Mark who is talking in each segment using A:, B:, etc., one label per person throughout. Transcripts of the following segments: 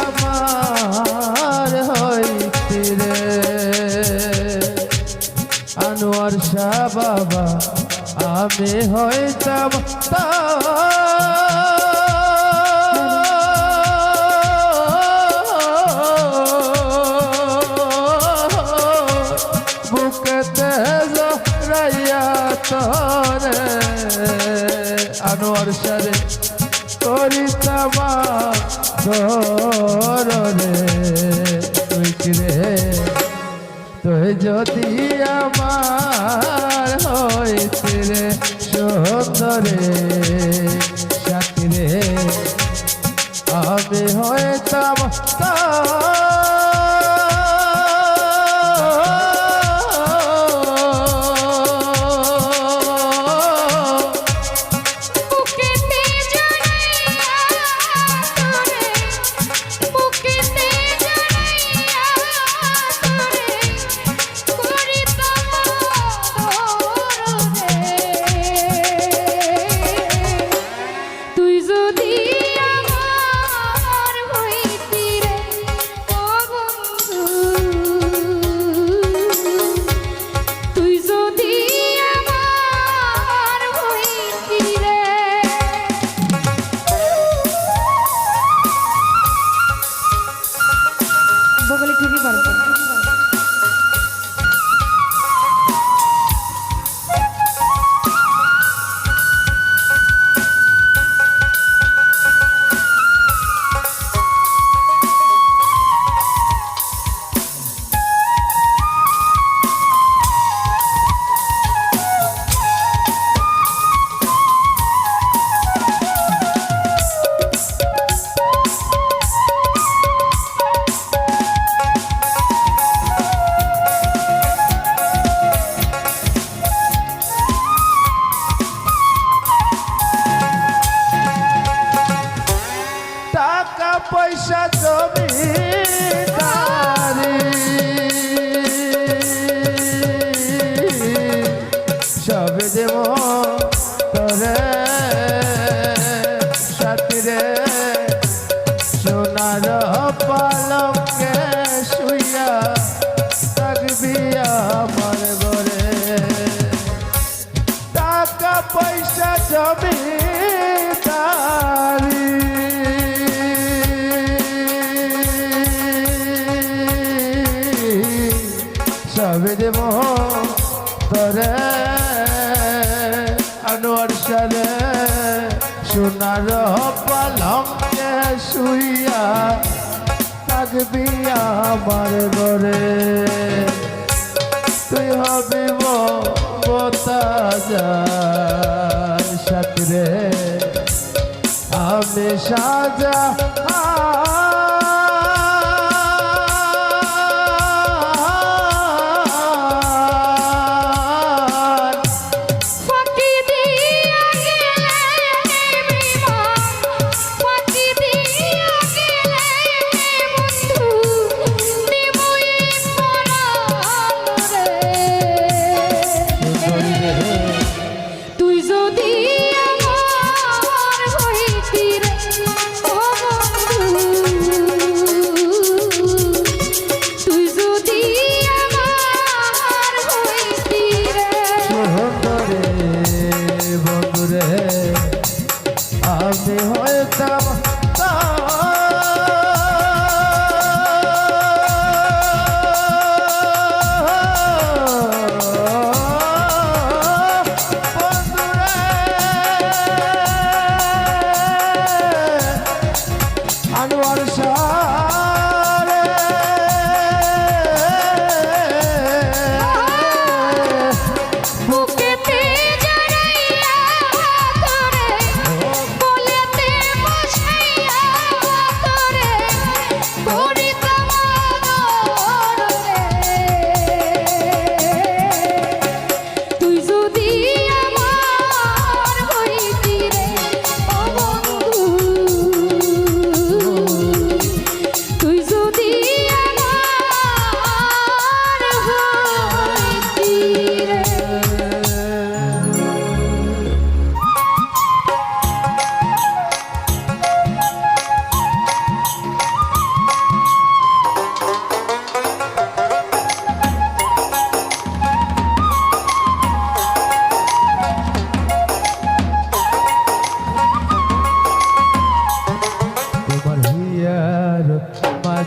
A: আমার হইতে রে। আনোয়ার শাহ বাবা আমি হইতাম তা আমার হয়েছে রে সুন্দরে সাথী রে টাকা পয়সা জমিদারি সবে দেব তরে আনোয়ার সারে, সোনার পালং শুইয়া থাকবি আমার ঘরে। তুই হবে পতাজার সাথে আমি সাজা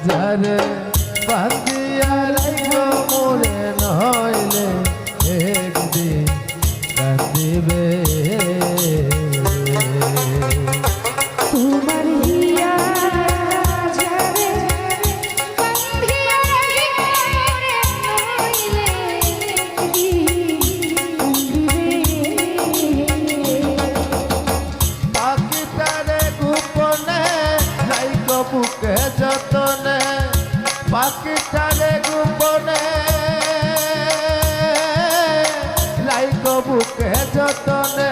A: যারে পাতিয়া রাইখ মোরে নহইলে একদিন কাঁদিবে। যতনে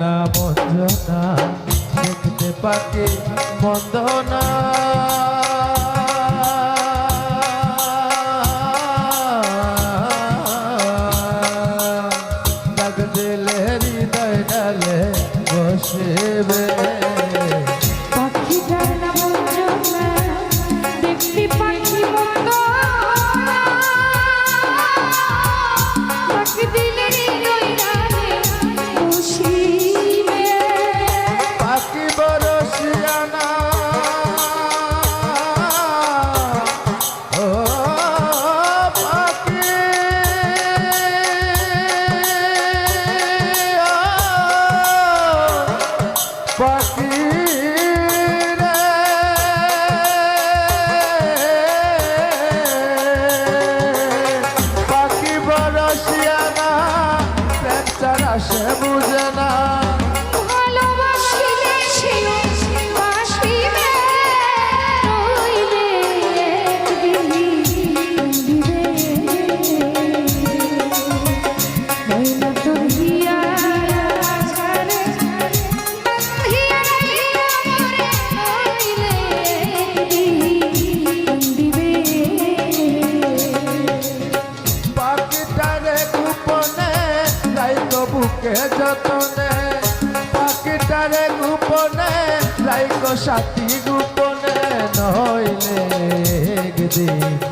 A: নাম অঞ্জনা দেখতে
B: পাকে বন্ধনা পাখি
A: তাই গো সাথী গোপনে নইলে একদিন